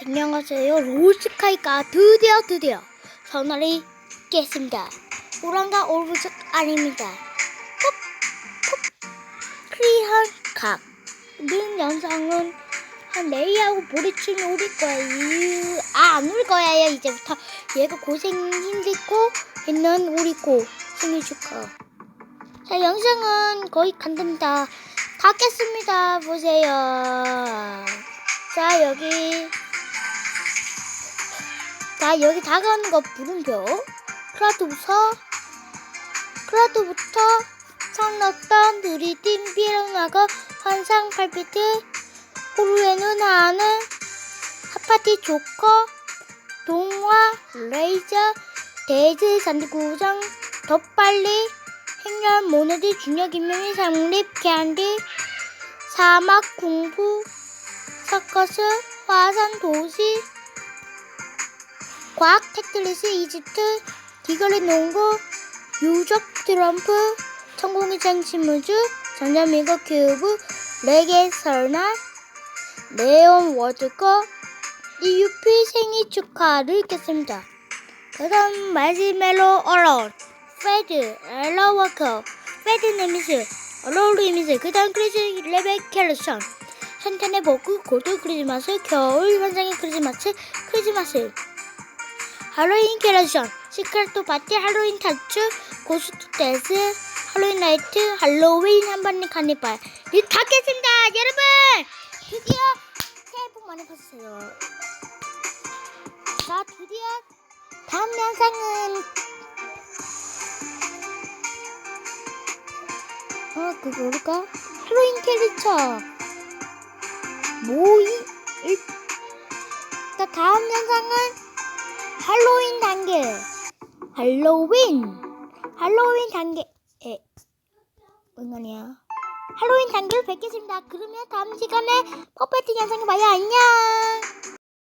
안녕하세요. 로스카이가 드디어 드디어 전화를 깼습니다. 오랑가 올부적 아닙니다. 톡톡 크리한 각는 영상은 한 레이하고 모래춤이 오릴 거예요. 아, 안 올 거예요. 이제부터 얘가 고생 힘들고 있는 우리고 생일 축하. 자, 영상은 거의 간답니다. 다 깼습니다. 보세요. 자, 여기. 자, 여기 다가오는 거 물음표. 클라우드부터, 클라우드부터 성 넣었던 느리딘 피로나가 환상 팔피트, 호루에는 하는 하파티 조커, 동화, 레이저, 데이즈 잔디구장, 더 빨리, 행렬 모네드 중력 인명의 상립 캔디, 사막 공부, 서커스, 화산 도시, 과학 테트리스 이집트, 디거리 농구, 유적 트럼프, 천공의 장신무주, 전자미거 큐브, 레게 설날, 네온 월드컵, EUP 생일 축하를 겠습니다. 그 다음 마지멜로 어런, 페드, 엘러워커, 페드 네미스, 어로우 리미스, 그 다음 크리즈 레벨 캘러션, 산탄의 복구, 고도 크리스마스, 겨울 환상의 크리스마스, 크리스마스, 할로윈 캘러션, 시크릿도 파티, 할로윈 타투, 고스트 댄스, 할로윈 나이트, 할로윈 한반리 카니발. 이다 깼습니다, 여러분! 드디어 새해 복 많이 받으세요. 자, 드디어 다음 영상은 어, 그거 뭘까? 할로윈 캐릭터 모이 일... 자, 다음 영상은 할로윈 단계 할로윈 할로윈 단계 에 응원이야 할로윈 단계를 뵙겠습니다. 그러면 다음 시간에 퍼펙트 영상에 봐요. 안녕.